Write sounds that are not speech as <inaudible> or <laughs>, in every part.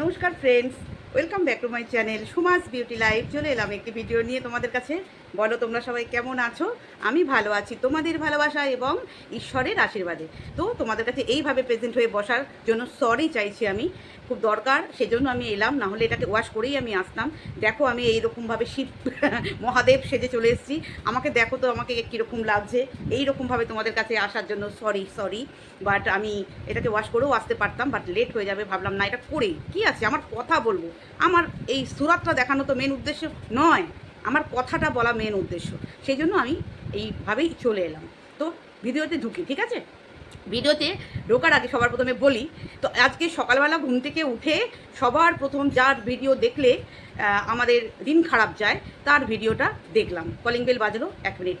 নমস্কার friends welcome back to my channel Sumas beauty life চলে এলাম একটি ভিডিও নিয়ে তোমাদের কাছে। বলো তোমরা সবাই কেমন আছো? আমি ভালো আছি, তোমাদের ভালোবাসা এবং ঈশ্বরের আশীর্বাদে। তো তোমাদের কাছে এইভাবে প্রেজেন্ট হয়ে বসার জন্য সরি চাইছি আমি। খুব দরকার, সেজন্য আমি এলাম না হলে এটাকে ওয়াশ করেই আমি আসতাম। দেখো আমি এইরকমভাবে শিব, মহাদেব সেজে চলে এসেছি। আমাকে দেখো তো আমাকে কীরকম লাগছে। এইরকমভাবে তোমাদের কাছে আসার জন্য সরি সরি বাট আমি এটাকে ওয়াশ করেও আসতে পারতাম বাট লেট হয়ে যাবে ভাবলাম, না, এটা করেই। কি আছে? আমার কথা বলব। আমার এই সুরাতটা দেখানো তো মেন উদ্দেশ্য নয়। আমার কথাটা বলা মেন উদ্দেশ্য। সেই জন্য আমি এইভাবেই চলে এলাম। তো ভিডিওতে ঢুকি, ঠিক আছে? ভিডিওতে ঢোকার আগে সবার প্রথমে বলি, তো আজকে সকালবেলা ঘুম থেকে উঠে সবার প্রথম যার ভিডিও দেখলে আমাদের দিন খারাপ যায়, তার ভিডিওটা দেখলাম। কলিং বেল বাজলো এক মিনিট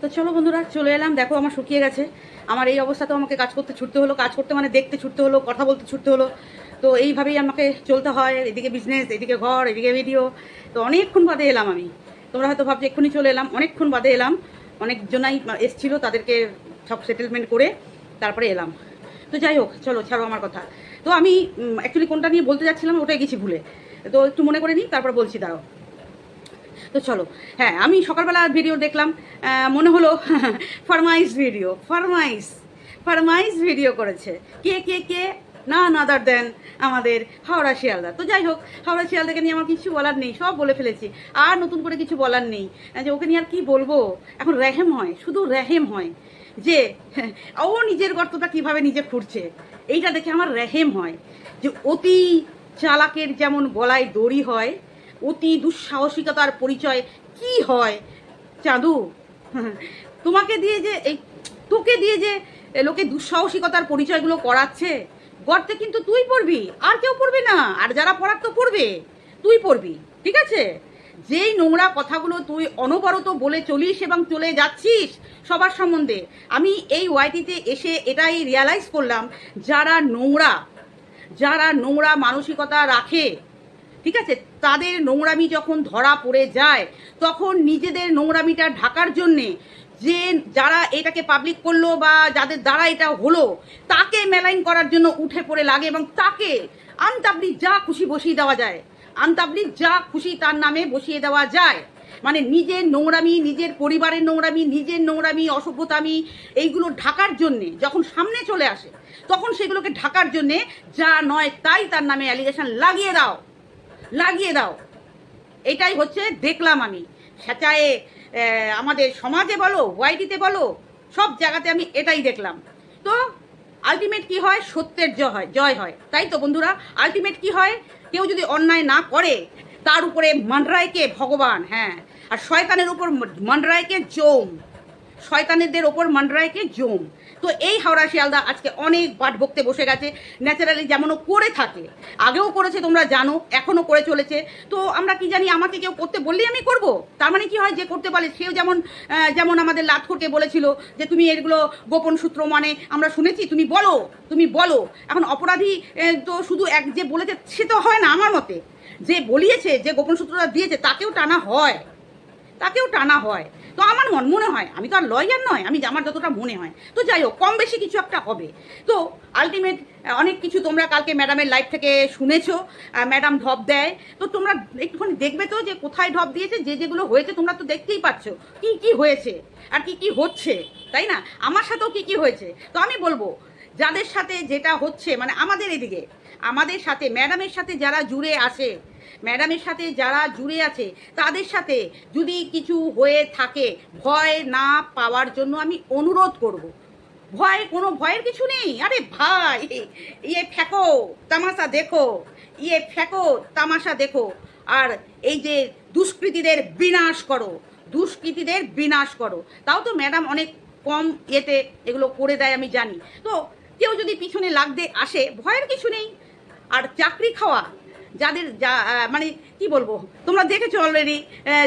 তো চলো বন্ধুরা, চলে এলাম। দেখো আমার শুকিয়ে গেছে। আমার এই অবস্থাতেও আমাকে কাজ করতে ছুটতে হলো। কাজ করতে মানে দেখতে ছুটতে হলো, কথা বলতে ছুটতে হলো। তো এইভাবেই আমাকে চলতে হয়, এদিকে বিজনেস এদিকে ঘর, এদিকে ভিডিও তো অনেকক্ষণ বাদে এলাম আমি। তোমরা হয়তো ভাবছ, এক্ষুনি চলে এলাম। অনেকক্ষণ বাদে এলাম। অনেকজনাই এসছিলো তাদেরকে সব সেটেলমেন্ট করে তারপরে এলাম। তো যাই হোক, চলো, ছাড়ো আমার কথা। তো আমি অ্যাকচুয়ালি কোনটা নিয়ে বলতে যাচ্ছিলাম, ওটাই গেছি ভুলে। তো একটু মনে করে নিই, তারপর বলছি, দাঁড়াও। তো চলো হ্যাঁ আমি সকালবেলা ভিডিও দেখলাম মনে হলো, <laughs> ফরমাইশ ভিডিও ফরমাইশ ফরমাইশ ভিডিও করেছে। কে কে কে? না নাদার দেন আমাদের হাওড়া শিয়ালদা। তো যাই হোক, হাওড়া শিয়ালদাকে নিয়ে আমার কিছু বলার নেই, সব বলে ফেলেছি। আর নতুন করে কিছু বলার নেই। যে ওকে নিয়ে আর কি বলব? এখন রেহেম হয়, শুধু রেহেম হয়। যে, ও নিজের গর্তটা কীভাবে নিজে খুঁড়ছে, এইটা দেখে আমার রেহেম হয়। যে অতি চালাকের যেমন গলায় দড়ি হয়, অতি দুঃসাহসিকতার পরিচয় কি হয়? চাঁদু, তোমাকে দিয়ে যে এই, তোকে দিয়ে যে লোকে দুঃসাহসিকতার পরিচয়গুলো করাচ্ছে গর্তে কিন্তু তুই পড়বি, আর কেউ পড়বে না, আর যারা পড়ার তো পড়বে, তুই পড়বি, ঠিক আছে? যেই নোংরা কথাগুলো তুই অনবরত বলে চলিস এবং চলে যাচ্ছিস সবার সম্বন্ধে, আমি এই ওয়াইটিতে এসে এটাই রিয়ালাইজ করলাম, যারা নোংরা যারা নোংরা মানসিকতা রাখে, ঠিক আছে? তাদের নোংরামি যখন ধরা পড়ে যায়, তখন নিজেদের নোংরামিটা ঢাকার জন্যে যে যারা এটাকে পাবলিক করল বা যাদের দ্বারা এটা হলো তাকে মেলাইন করার জন্য উঠে পড়ে লাগে এবং তাকে আনতাবলি যা খুশি বসিয়ে দেওয়া যায় আনতাবলি যা খুশি তার নামে বসিয়ে দেওয়া যায়। মানে নিজের নোংরামি নিজের পরিবারের নোংরামি নিজের নোংরামি অসভ্যতামি এইগুলো ঢাকার জন্যে যখন সামনে চলে আসে তখন সেগুলোকে ঢাকার জন্যে যা নয় তাই তার নামে অ্যালিগেশন লাগিয়ে দাও লাগিয়ে দাও। এটাই হচ্ছে দেখলাম আমি। স্যাচায়ে আহ, আমাদের সমাজে বলো ওয়াইডিতে বলো, সব জায়গাতে আমি এটাই দেখলাম। তো আলটিমেট কি হয়? সত্যের জয় হয় জয় হয়। তাই তো বন্ধুরা? আলটিমেট কি হয়? কেউ যদি অন্যায় না করে, তার উপরে মান্ডরায়কে ভগবান হ্যাঁ। আর শয়তানের উপর মান্ডরায়কে জম শয়তানেদের ওপর মান্ডরায়কে জম তো এই হাওড়া শিয়ালদা আজকে অনেক বাট ভক্তে বসে গেছে। ন্যাচারালি যেমনও করে থাকে, আগেও করেছে, তোমরা জানো, এখনও করে চলেছে। তো আমরা কি জানি, আমাকে কেউ করতে বললেই আমি করব? তার মানে কি হয় যে করতে পারে সেও যেমন যেমন আমাদের লাটখোরকে বলেছিল যে তুমি এগুলো গোপন সূত্র মানে আমরা শুনেছি, তুমি বলো তুমি বলো। এখন অপরাধী তো শুধু এক যে বলেছে, সে তো হয় না আমার মতে। যে বলিয়েছে, যে গোপন সূত্রটা দিয়েছে, তাকেও টানা হয়। তাকেও টানা হয়। তো আমার মন মনে হয়, আমি তো আর লয়ার নয়, আমি আমার যতটা মনে হয়। তো যাই হোক, কম বেশি কিছু একটা হবে। তো আলটিমেট অনেক কিছু তোমরা কালকে ম্যাডামের লাইফ থেকে শুনেছো ম্যাডাম ঢপ দেয়। তো তোমরা একটুখানি দেখবে তো যে কোথায় ঢপ দিয়েছে, যে যেগুলো হয়েছে তোমরা তো দেখতেই পাচ্ছ। কি কি হয়েছে আর কি কি হচ্ছে, তাই না? আমার সাথেও কি কি হয়েছে। তো আমি বলব, যাদের সাথে যেটা হচ্ছে মানে আমাদের এদিকে, আমাদের সাথে ম্যাডামের সাথে যারা জুড়ে আছে ম্যাডামের সাথে যারা জুড়ে আছে, তাদের সাথে যদি কিছু হয়ে থাকে, ভয় না পাওয়ার জন্য আমি অনুরোধ করব। ভয়, কোনো ভয়ের কিছু নেই। আরে ভাই ইয়ে ফেকো, তামাশা দেখো ইয়ে ফেকো, তামাশা দেখো। আর এই যে দুষ্কৃতীদের বিনাশ করো, দুষ্কৃতীদের বিনাশ করো। তাও তো ম্যাডাম অনেক কম ইয়েতে এগুলো করে দেয়, আমি জানি। তো কেউ যদি পিছনে লাগতে আসে, ভয়ের কিছু নেই। আর চাকরি খাওয়া যাদের যা মানে কি বলব, তোমরা দেখেছ অলরেডি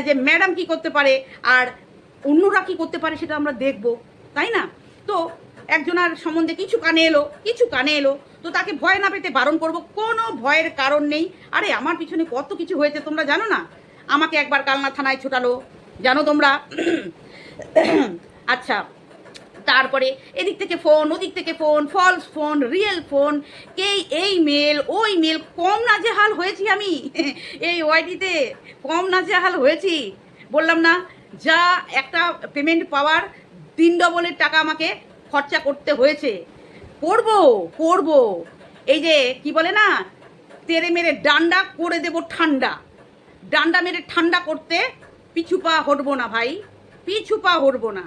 যে ম্যাডাম কি করতে পারে আর অন্যরা কি করতে পারে সেটা আমরা দেখব, তাই না? তো একজনার সম্বন্ধে কিছু কানে এলো, কিছু কানে এলো, তো তাকে ভয় না পেতে বারণ করব, কোনো ভয়ের কারণ নেই। আরে, আমার পিছনে কত কিছু হয়েছে তোমরা জানো না? আমাকে একবার কালনা থানায় ছোটালো, জানো তোমরা? আচ্ছা তারপরে এদিক থেকে ফোন ওদিক থেকে phone false phone real phone কে এই মেল ওই মেল কম নাজেহাল হয়েছি আমি। এই ওয়াইটিতে কম নাজেহাল হয়েছি। বললাম না, যা একটা পেমেন্ট পাওয়ার তিন ডবলের টাকা আমাকে খরচা করতে হয়েছে। করব করব। এই যে, কি বলে না, তেরে মেরে ডান্ডা করে দেব ঠান্ডা। ডান্ডা মেরে ঠান্ডা করতে পিছু পা হটবো না ভাই, পিছু পা হটবো না।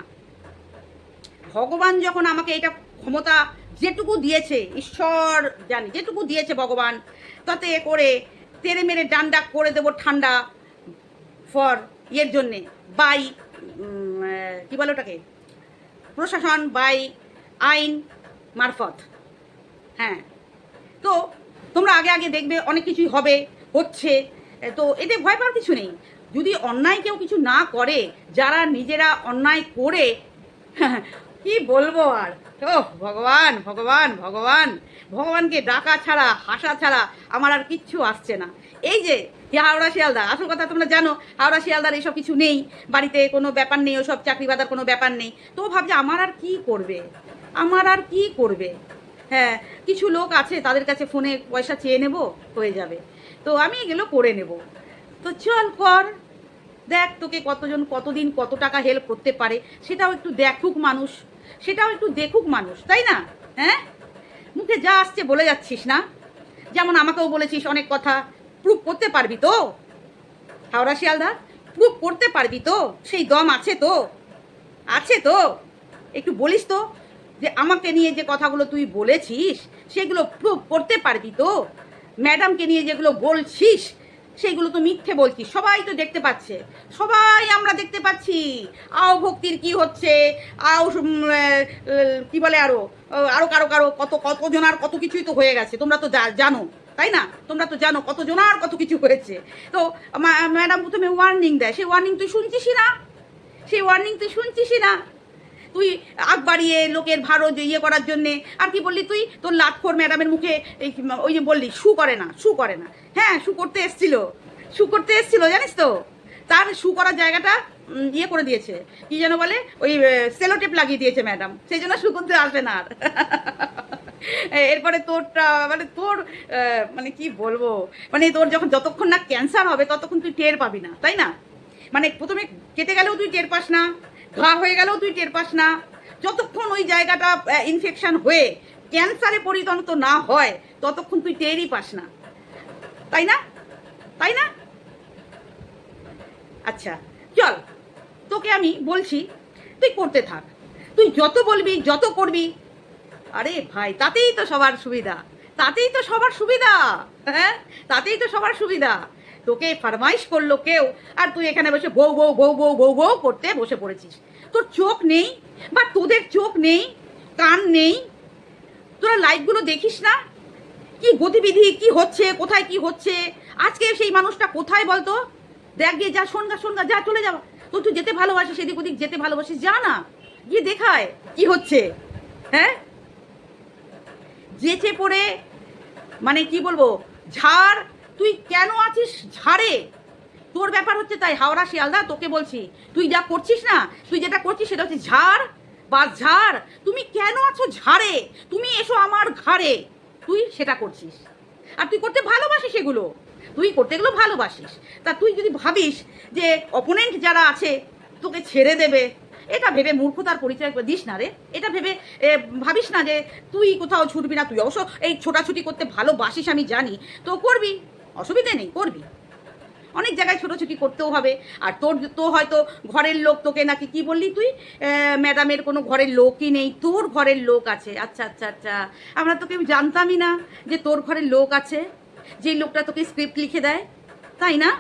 ভগবান যখন আমাকে এটা ক্ষমতা যেটুকু দিয়েছে, ঈশ্বর জানি, যেটুকু দিয়েছে ভগবান, তাতে করে তেরে মেরে ডান্ডা করে দেব ঠান্ডা ফর ইয়ের জন্যে। বাই কী বলে ওটাকে? প্রশাসন বাই আইন মারফত। হ্যাঁ। তো তোমরা আগে আগে দেখবে, অনেক কিছুই হবে, হচ্ছে। তো এতে ভয় পাওয়ার কিছু নেই। যদি অন্যায় কেউ কিছু না করে, যারা নিজেরা অন্যায় করে কি বলব আর? ও ভগবান ভগবান ভগবান। ভগবানকে ডাকা ছাড়া, হাসা ছাড়া আমার আর কিচ্ছু আসছে না। এই যে হাওড়া শিয়ালদা, আসল কথা তোমরা জানো, হাওড়া শিয়ালদার এইসব কিছু নেই। বাড়িতে কোনো ব্যাপার নেই, ওসব চাকরি বাদার কোনো ব্যাপার নেই। তো ভাবছে, আমার আর কি করবে? আমার আর কি করবে? হ্যাঁ কিছু লোক আছে, তাদের কাছে ফোনে পয়সা চেয়ে নেব, হয়ে যাবে। তো আমি এগুলো করে নেব। তো চল কর। দেখ তোকে কতজন, কতদিন কত টাকা হেল্প করতে পারে, সেটাও একটু দেখুক মানুষ। সেটাও একটু দেখুক মানুষ, তাই না? হ্যাঁ? মুখে যা আসছে বলে যাচ্ছিস না? যেমন আমাকেও বলেছিস অনেক কথা প্রুভ করতে পারবি তো? হাওড়া শিয়ালদা প্রুভ করতে পারবি তো? সেই দম আছে তো? আছে তো? একটু বলিস তো যে আমাকে নিয়ে যে কথাগুলো তুই বলেছিস, সেগুলো প্রুভ করতে পারবি তো? ম্যাডামকে নিয়ে যেগুলো বলছিস সেগুলো তো মিথ্যে বলছি, সবাই তো দেখতে পাচ্ছে, সবাই আমরা দেখতে পাচ্ছি। আও ভক্তির কি হচ্ছে, আও কি বলে আরও আরও কারও কারও কত, কতজন আর কত কিছুই তো হয়ে গেছে, তোমরা তো জানো, তাই না? তোমরা তো জানো কতজন আর কত কিছু হয়েছে। তো ম্যাডাম প্রথমে ওয়ার্নিং দেয়, সেই ওয়ার্নিং তুই শুনছিসই না? সেই ওয়ার্নিং তুই শুনছিসই না? তুই আগ বাড়িয়ে লোকের ভারো ইয়ে করার জন্যে, আর কি বললি তুই? তোর লাটখোর ম্যাডামের মুখে এই ওই যে বললি, শু করে না, শু করে না। হ্যাঁ শু করতে এসছিল। শু করতে এসছিল, জানিস তো? তার শু করার জায়গাটা ইয়ে করে দিয়েছে। কি যেন বলে? ওই সেলোটেপ লাগিয়ে দিয়েছে ম্যাডাম। সেই জন্য শু করতে আসবে না আর। <laughs> এরপরে তোরটা মানে তোর মানে কি বলব? মানে তোর যখন যতক্ষণ না ক্যান্সার হবে, ততক্ষণ তুই টের পাবি না, তাই না? মানে প্রথমে কেটে গেলেও তুই টের পাস না। ঘা হয়ে গেলেও তুই টের পাস না। যতক্ষণ ওই জায়গাটা ইনফেকশন হয়ে ক্যান্সারে পরিণত না হয়, ততক্ষণ তুই টেরই পাস না। তাই না? তাই না? আচ্ছা চল, তোকে আমি বলছি, তুই করতে থাক। তুই যত বলবি, যত করবি। আরে ভাই, তাতেই তো সবার সুবিধা। তাতেই তো সবার সুবিধা হ্যাঁ? তাতেই তো সবার সুবিধা। তোকে ফরমাইশ করল কেউ, আর তুই এখানে বসে বউ বউ বউ বউ বউ বউ করতে বসে পড়েছিস। তোর চোখ নেই, বা তোদের চোখ নেই, কান নেই, তোরা লাইভগুলো দেখিস না? কি গতিবিধি, কি হচ্ছে, কোথায় কি হচ্ছে? আজকে সেই মানুষটা কোথায় বলতো? দেখ গিয়ে যা শোনগা শোনগা যা, চলে যাওয়া তো তুই যেতে ভালোবাসিস, এদিক ওদিক যেতে ভালোবাসিস, যা না। গিয়ে দেখায় কি হচ্ছে হ্যাঁ? যেচে পড়ে মানে কি বলব, ঝাড় তুই কেন আছিস? ঝাড়ে তোর ব্যাপার হচ্ছে তাই, হাওড়া শিয়ালদা, তোকে বলছি। তুই যা করছিস না, তুই যেটা করছিস সেটা হচ্ছে ঝাড় বা ঝাড়। তুমি কেন আছো ঝাড়ে? তুমি এসো আমার ঘাড়ে। তুই সেটা করছিস। আর তুই করতে ভালোবাসিস এগুলো। তুই করতে এগুলো ভালোবাসিস। তা তুই যদি ভাবিস যে অপোনেন্ট যারা আছে, তোকে ছেড়ে দেবে। এটা ভেবে মূর্খতার পরিচয় দিস না রে। এটা ভেবে ভাবিস না যে তুই কোথাও ছুটবি না। তুই অবশ্য এই ছোটাছুটি করতে ভালোবাসিস, আমি জানি। তো করবি। অসুবিধে নেই, করবি। অনেক জায়গায় ছোটোছুটি করতেও হবে। আর তোর তো হয়তো ঘরের লোক তোকে নাকি কি বললি তুই? ম্যাডামের কোনো ঘরের লোকই নেই, তোর ঘরের লোক আছে। আচ্ছা আচ্ছা আচ্ছা। আমরা তোকে জানতামই না যে তোর ঘরের লোক আছে, যেই লোকটা তোকে স্ক্রিপ্ট লিখে দেয়। তাই না?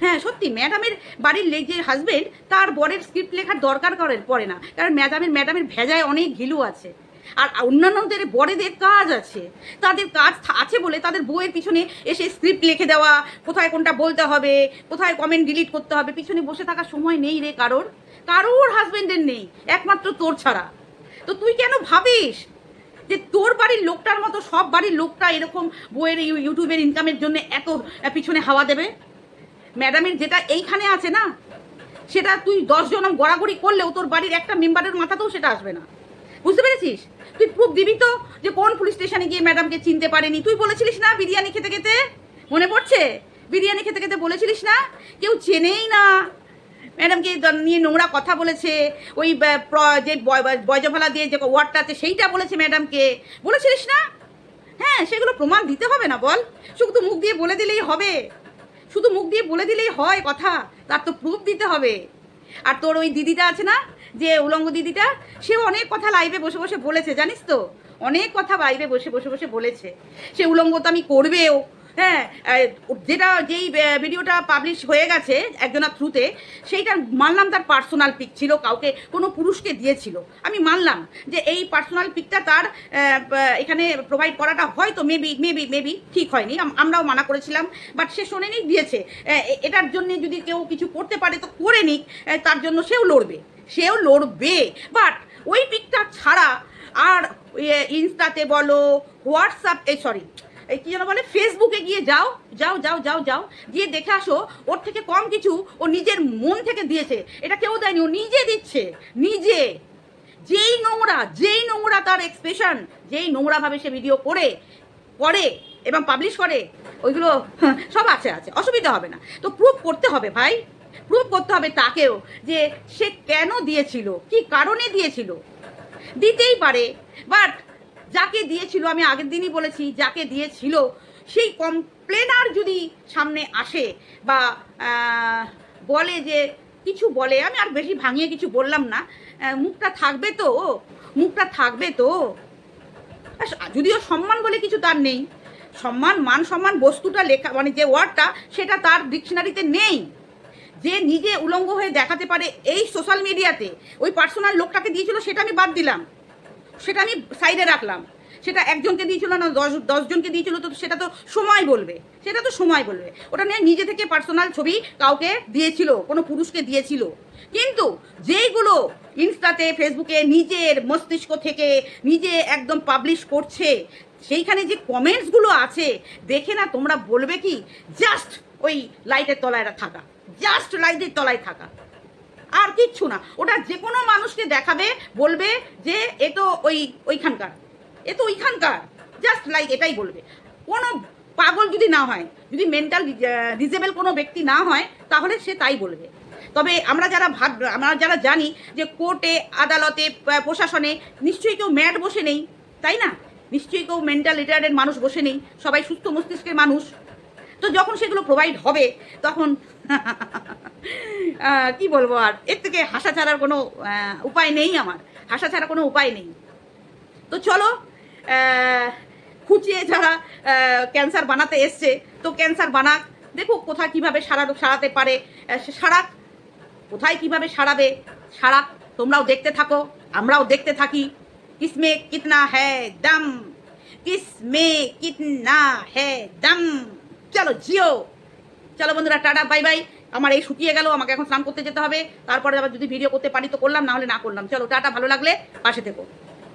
হ্যাঁ সত্যি, ম্যাডামের বাড়ির লে- যে হাজবেন্ড তার বরের স্ক্রিপ্ট লেখার দরকার করে পড়ে না। কারণ ম্যাডামের ম্যাডামের ভেজায় অনেক ঘিলু আছে। আর অন্যান্যদের বড়েদের কাজ আছে। তাদের কাজ আছে বলে তাদের বইয়ের পিছনে এসে স্ক্রিপ্ট লিখে দেওয়া, কোথায় কোনটা বলতে হবে, কোথায় কমেন্ট ডিলিট করতে হবে, পিছনে বসে থাকার সময় নেই রে কারোর। কারোর হাজবেন্ডের নেই, একমাত্র তোর ছাড়া। তো তুই কেন ভাবিস যে তোর বাড়ির লোকটার মতো সব বাড়ির লোকটা এরকম বইয়ের ইউ- ইউটিউবের ইনকামের জন্য এত পিছনে হাওয়া দেবে? ম্যাডামের যেটা এইখানে আছে না, সেটা তুই দশ জন গড়াগড়ি করলেও তোর বাড়ির একটা মেম্বারের মাথাতেও সেটা আসবে না। বুঝতে পেরেছিস? তুই প্রুফ দিবি তো যে কোন পুলিশ স্টেশনে গিয়ে ম্যাডামকে চিনতে পারেনি। তুই বলেছিলিস না বিরিয়ানি খেতে খেতে? মনে পড়ছে? বিরিয়ানি খেতে খেতে বলেছিলিস না? কেউ চেনেই না। ম্যাডামকে নিয়ে নোংরা কথা বলেছে। ওই যে বয়- বয়জফলা দিয়ে যে ওয়ার্ডটা আছে, সেইটা বলেছে ম্যাডামকে বলেছিলিস না? হ্যাঁ সেগুলো প্রমাণ দিতে হবে না বল। শুধু মুখ দিয়ে বলে দিলেই হবে। শুধু মুখ দিয়ে বলে দিলেই হয় কথা। তার তো প্রুফ দিতে হবে। আর তোর ওই দিদিটা আছে না? যে উলঙ্গ দিদিটা, সেও অনেক কথা লাইভে বসে বসে বলেছে, জানিস তো? অনেক কথা লাইভে বসে বসে বসে বলেছে। সে উলঙ্গ তো আমি করবেও। হ্যাঁ যেটা যেই ভিডিওটা পাবলিশ হয়ে গেছে একজনের থ্রুতে সেইটা মানলাম তার পার্সোনাল পিক ছিল, কাউকে, কোনো পুরুষকে দিয়েছিল। আমি মানলাম যে এই পার্সোনাল পিকটা তার এখানে প্রোভাইড করাটা হয়তো মেবি মেবি মেবি ঠিক হয়নি। আমরাও মানা করেছিলাম বাট সে শোনেনি, দিয়েছে। এটার জন্য যদি কেউ কিছু করতে পারে, তো করে নিক তার জন্য সেও লড়বে। সেও লড়বে। বাট ওই পিকটা ছাড়া আর ইয়ে, ইনস্টাতে বলো হোয়াটসঅ্যাপ এই সরি এই কি যেন বলে ফেসবুকে গিয়ে যাও যাও যাও যাও যাও গিয়ে দেখে আসো ওর থেকে কম কিছু ও নিজের মন থেকে দিয়েছে। এটা কেউ দেয়নি ও নিজে দিচ্ছে নিজে। যেই নোংরা যেই নোংরা তার এক্সপ্রেশন যেই নোংরাভাবে সে ভিডিও করে করে এবং পাবলিশ করে ওইগুলো সব আছে আছে অসুবিধা হবে না। তো প্রুভ করতে হবে ভাই। প্রুভ করতে হবে তাকেও যে সে কেন দিয়েছিল, কি কারণে দিয়েছিল। দিতেই পারে বাট যাকে দিয়েছিল, আমি আগের দিনই বলেছি, যাকে দিয়েছিল, সেই কমপ্লেনার যদি সামনে আসে বা বলে যে কিছু বলে, আমি আর বেশি ভাঙিয়ে কিছু বললাম না মুখটা থাকবে তো মুখটা থাকবে তো। যদিও সম্মান বলে কিছু তার নেই, সম্মান, মান সম্মান বস্তুটা লেখা মানে যে ওয়ার্ডটা সেটা তার ডিকশনারিতে নেই। যে নিজে উলঙ্গ হয়ে দেখাতে পারে এই সোশ্যাল মিডিয়াতে ওই পার্সোনাল লোকটাকে দিয়েছিল, সেটা আমি বাদ দিলাম। সেটা আমি সাইডে রাখলাম। সেটা একজনকে দিয়েছিল না, দশ, দশজনকে দিয়েছিল, তো সেটা তো সময় বলবে। সেটা তো সময় বলবে। ওটা নিয়ে নিজে থেকে পার্সোনাল ছবি কাউকে দিয়েছিল, কোনো পুরুষকে দিয়েছিল। কিন্তু যেইগুলো ইনস্টাতে, ফেসবুকে নিজের মস্তিষ্ক থেকে নিজে একদম পাবলিশ করছে, সেইখানে যে কমেন্টসগুলো আছে, দেখে না তোমরা বলবে কি? জাস্ট ওই লাইটের তলায় থাকা। জাস্ট লাইটের তলায় থাকা। আর কিচ্ছু না। ওটা যে কোনো মানুষকে দেখাবে, বলবে যে এ তো ওই, ওইখানকার। এ তো ওইখানকার। জাস্ট লাইক এটাই বলবে। কোনো পাগল যদি না হয়, যদি মেন্টাল ডিজেবল কোনো ব্যক্তি না হয়, তাহলে সে তাই বলবে। তবে আমরা যারা ভাব আমরা যারা জানি যে কোর্টে, আদালতে প্রশাসনে নিশ্চয়ই কেউ ম্যাড বসে নেই, তাই না? নিশ্চয়ই কেউ মেন্টাল রিটায়ার্ডের মানুষ বসে নেই। সবাই সুস্থ মস্তিষ্কের মানুষ। তো যখন সেগুলো প্রোভাইড হবে, তখন কি বলব আর? এর থেকে হাসা ছাড়ার কোনো উপায় নেই আমার। হাসা ছাড়া কোনো উপায় নেই। তো চলো খুঁচিয়ে যারা ক্যান্সার বানাতে এসছে, তো ক্যান্সার বানাক। দেখুক কোথায় কীভাবে সারা সারাতে পারে সারাক। কোথায় কীভাবে সারাবে, সারাক। তোমরাও দেখতে থাকো, আমরাও দেখতে থাকি। কিসমে কিতনা হ্যাঁ দম? কিসমে কিতনা হ্যাঁ দম? চলো, জিও। চলো বন্ধুরা, টাটা, বাই বাই। আমার এই শুকিয়ে গেল, আমাকে এখন স্নান করতে যেতে হবে। তারপরে আবার যদি ভিডিও করতে পারি তো করলাম, না হলে না করলাম। চলো, টাটা, ভালো লাগলে, পাশে থেকো।